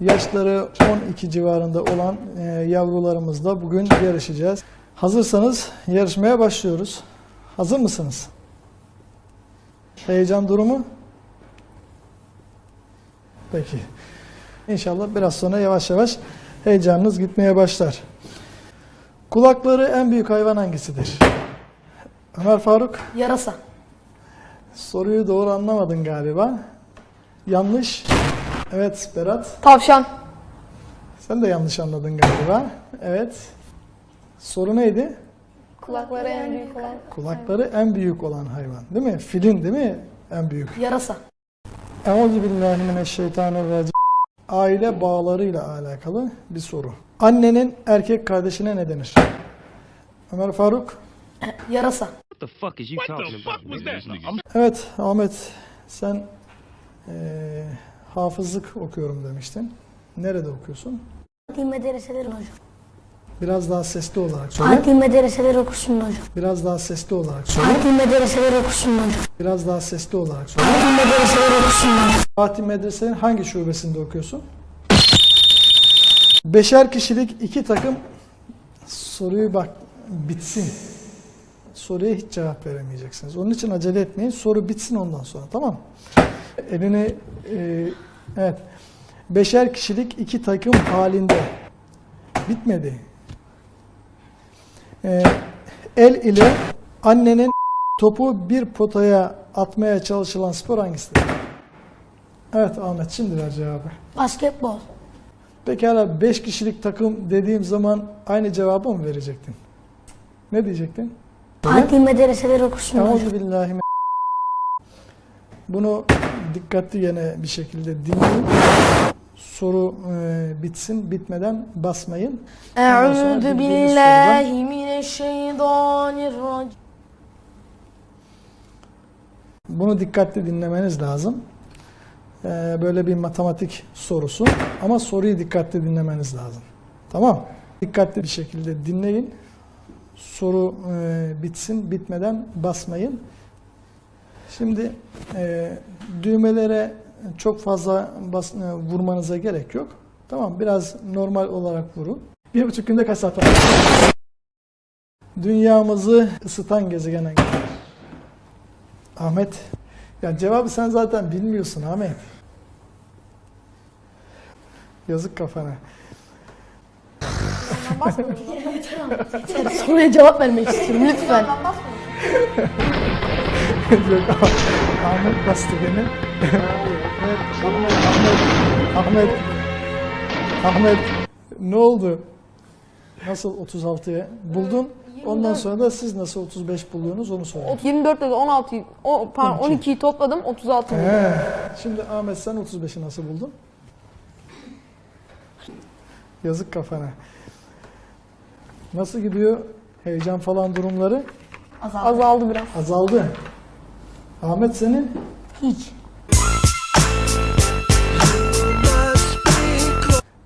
Yaşları 12 civarında olan e, yavrularımızla bugün yarışacağız. Hazırsanız yarışmaya başlıyoruz. Hazır mısınız? Heyecan durumu? Peki. İnşallah biraz sonra yavaş yavaş heyecanınız gitmeye başlar. Kulakları en büyük hayvan hangisidir? Ömer Faruk, Yarasa. soruyu doğru anlamadın galiba. Yanlış. Evet Berat, Tavşan. sen de yanlış anladın galiba. Evet. Soru neydi? Kulakları en büyük olan. Kulakları en büyük olan hayvan. Değil mi? Filin değil mi? En büyük. Yarasa. Euzubillahimineşşeytanirracim. Aile bağlarıyla alakalı bir soru. Annenin erkek kardeşine ne denir? Ömer Faruk. Yarasa. What the fuck is you talking about? Evet Ahmet sen eee, hafızlık okuyorum demiştin. Nerede okuyorsun? Fatih medreseleri hocam. Biraz daha sesli olarak söyle. Fatih medreseleri okusun hocam. Biraz daha sesli olarak söyle. Fatih medreseleri okusun hocam. Biraz daha sesli olarak söyle. Fatih medreseleri okusun hocam. Fatih Medrese'nin hangi şubesinde okuyorsun? Beşer kişilik iki takım soruyu bak bitsin. Soruya hiç cevap veremeyeceksiniz. Onun için acele etmeyin. Soru bitsin ondan sonra tamam mı? Elini e, evet. Beşer kişilik iki takım halinde bitmedi. E, el ile annenin topu bir potaya atmaya çalışılan spor hangisidir? Evet Ahmet şimdi ver cevabı. Basketbol. Pekala 5 kişilik takım dediğim zaman aynı cevabı mı verecektin? Ne diyecektin? Fatih medreseleri okusun. Euzubillahi Bunu dikkatli yine bir şekilde dinleyin. Soru e, bitsin, bitmeden basmayın. Bildiğiniz billahi mineşşeytanirracim. Bunu dikkatli dinlemeniz lazım. E, böyle bir matematik sorusu ama soruyu dikkatli dinlemeniz lazım. Tamam? Dikkatli bir şekilde dinleyin. Soru e, bitsin, bitmeden basmayın. Şimdi e, düğmelere çok fazla bas, e, vurmanıza gerek yok. Tamam, biraz normal olarak vurun. Bir buçuk günde kaç saat var? Dünyamızı ısıtan gezegen hangisi? Ahmet. Ya cevabı sen zaten bilmiyorsun Ahmet. Yazık kafana. Soruya cevap vermek istiyorum lütfen. Yok Ahmet bastı beni. Ahmet, Ahmet, Ahmet, Ahmet. Ne oldu? Nasıl 36'ya buldun? Ondan sonra da siz nasıl 35 buluyorsunuz onu sorun. 24 ile 16, o, pardon 12. 12'yi topladım 36 buldum. He. Şimdi Ahmet sen 35'i nasıl buldun? Yazık kafana. Nasıl gidiyor? Heyecan falan durumları Azaldı biraz. azaldı. Ahmet senin? Hiç.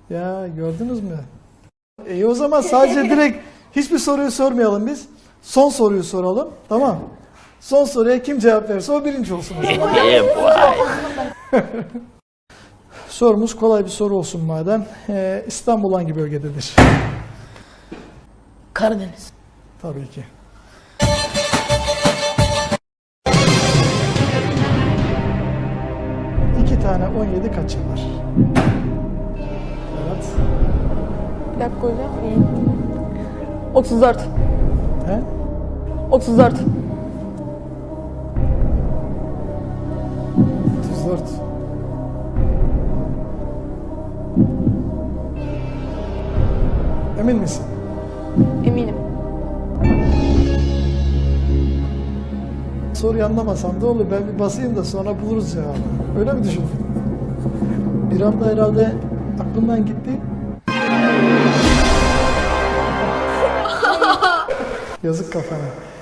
Ya gördünüz mü? İyi o zaman sadece direkt hiçbir soruyu sormayalım biz. Son soruyu soralım. Tamam. Son soruya kim cevap verirse o birinci olsun. o zaman. Sorumuz kolay bir soru olsun madem. Ee, İstanbul hangi bölgededir? Karadeniz. Tabii ki. Tane 17 kaç yapar? Evet. Bir dakika hocam. İyi. 34. He? 34. 34. Emin misin? Eminim. Soruyu anlamasam da olur. Ben bir basayım da sonra buluruz cevabı. Öyle mi düşündün? Bir anda herhalde aklımdan gitti. Yazık kafana.